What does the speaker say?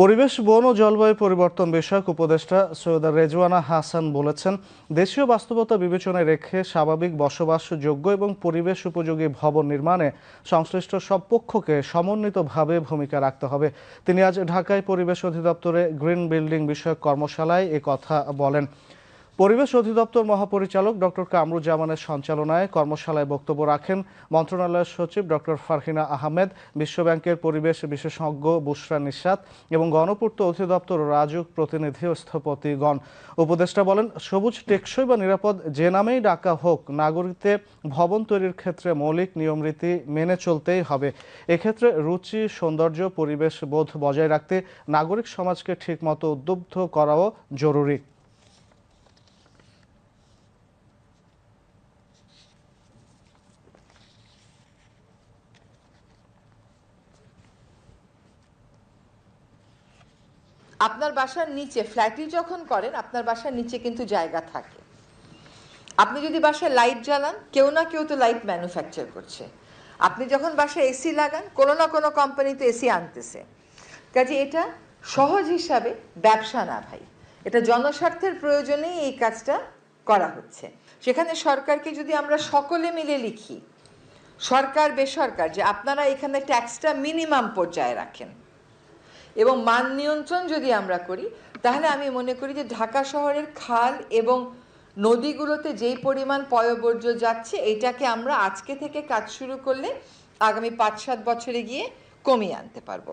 পরিবেশ, বন ও জলবায়ু পরিবর্তন বিষয়ক উপদেষ্টা সৈয়দা রেজওয়ানা হাসান বলেছেন, দেশীয় বাস্তবতা বিবেচনায় রেখে স্বাভাবিক বসবাসযোগ্য এবং পরিবেশ উপযোগী ভবন নির্মাণে সংশ্লিষ্ট সব পক্ষকে সমন্বিতভাবে ভূমিকা রাখতে হবে। তিনি আজ ঢাকায় পরিবেশ অধিদপ্তরে গ্রিন বিল্ডিং বিষয়ক কর্মশালায় কথা বলেন। পরিবেশ অধিদপ্তর মহাপরিচালক ডক্টর কামরুজ্জামানের সঞ্চালনায় কর্মশালায় বক্তব্য রাখেন মন্ত্রণালয়ের সচিব ডক্টর ফারহিনা আহমেদ, বিশ্বব্যাংকের পরিবেশ বিশেষজ্ঞ বুশরা নিশাত এবং গণপূর্ত অধিদপ্তর রাজুক প্রতিনিধি ও স্থপতিগণ উপদেষ্টা বলেন, সবুজ টেকসই বা নিরাপদ যে নামেই ডাকা হোক নাগরিকদের ভবন তৈরির ক্ষেত্রে মৌলিক নিয়মরীতি মেনে চলতেই হবে। এক্ষেত্রে রুচি, সৌন্দর্য, পরিবেশ বোধ বজায় রাখতে নাগরিক সমাজকে ঠিকমতো উদ্বুদ্ধ করাও জরুরি। আপনার বাসার নিচে ফ্ল্যাটই যখন করেন, আপনার বাসার নিচে কিন্তু জায়গা থাকে। আপনি যদি বাসায় লাইট জ্বালান, কেউ না কেউ তো লাইট ম্যানুফ্যাকচার করছে। আপনি যখন বাসায় এসি লাগান, কোনো না কোনো কোম্পানি তো এসি আনতেছে। কাজে এটা সহজ হিসাবে ব্যবসা না ভাই। এটা জনস্বার্থের প্রয়োজনেই এই কাজটা করা হচ্ছে। সেখানে সরকারকে যদি আমরা সকলে মিলে লিখি সরকার বেসরকার যে আপনারা এখানে ট্যাক্সটা মিনিমাম পর্যায়ে রাখেন। এবং মান নিয়ন্ত্রণ যদি আমরা করি, তাহলে আমি মনে করি যে ঢাকা শহরের খাল এবং নদীগুলোতে যেই পরিমাণ পয়বর্জ্য যাচ্ছে, এটাকে আমরা আজকে থেকে কাজ শুরু করলে আগামী পাঁচ সাত বছরে গিয়ে কমিয়ে আনতে পারব।